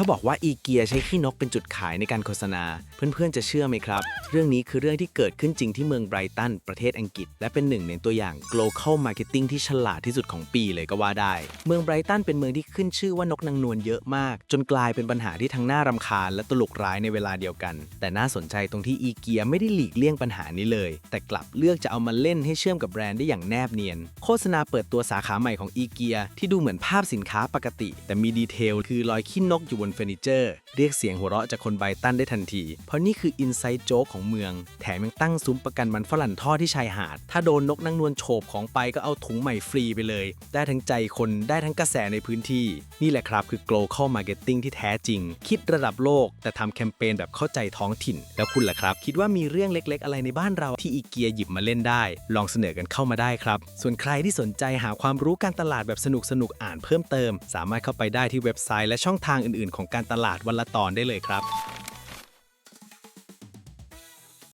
ถ้าบอกว่าอีเกียใช้ขี้นกเป็นจุดขายในการโฆษณา เพื่อนๆจะเชื่อไหมครับ เรื่องนี้คือเรื่องที่เกิดขึ้นจริงที่เมืองไบรตันประเทศอังกฤษ และเป็นหนึ่งในตัวอย่าง global marketing ที่ฉลาดที่สุดของปีเลยก็ว่าได้ เมืองไบรตันเป็นเมืองที่ขึ้นชื่อว่านกนางนวลเยอะมาก จนกลายเป็นปัญหาที่ทั้งน่ารำคาญและตลกร้ายในเวลาเดียวกัน แต่น่าสนใจตรงที่อีเกียไม่ได้หลีกเลี่ยงปัญหานี้เลย แต่กลับเลือกจะเอามาเล่นให้เชื่อมกับแบรนด์ได้อย่างแนบเนียน โฆษณาเปิดตัวสาขาใหม่ของอีเกียที่ดูเหมือนภาพสินค้าปกติ แต่มีดีเทลคือรอยขี้นกอยู่บนเฟอร์นิเจอร์ เรียกเสียงหัวเราะจากคนไบตันได้ทันที เพราะนี่คืออินไซต์โจ๊กของเมือง แถมยังตั้งซุ้มประกันมันฝรั่งท่อที่ชายหาด ถ้าโดนนกนางนวลโฉบของไปก็เอาถุงใหม่ฟรีไปเลย ได้ทั้งใจคนได้ทั้งกระแสในพื้นที่ นี่แหละครับคือ global marketing ที่แท้จริง คิดระดับโลก แต่ทำแคมเปญแบบเข้าใจท้องถิ่น แล้วคุณล่ะครับ คิดว่ามีเรื่องเล็ก ๆ อะไรในบ้านเราที่อีเกียหยิบมาเล่นได้ ลองเสนอกันเข้ามาได้ครับ ส่วนใครที่สนใจหาความรู้การตลาดแบบสนุกๆอ่านเพิ่มเติม สามารถเข้าไปได้ที่เว็บไซต์และช่องทางอื่นๆของการตลาดวันละตอนได้เลยครับ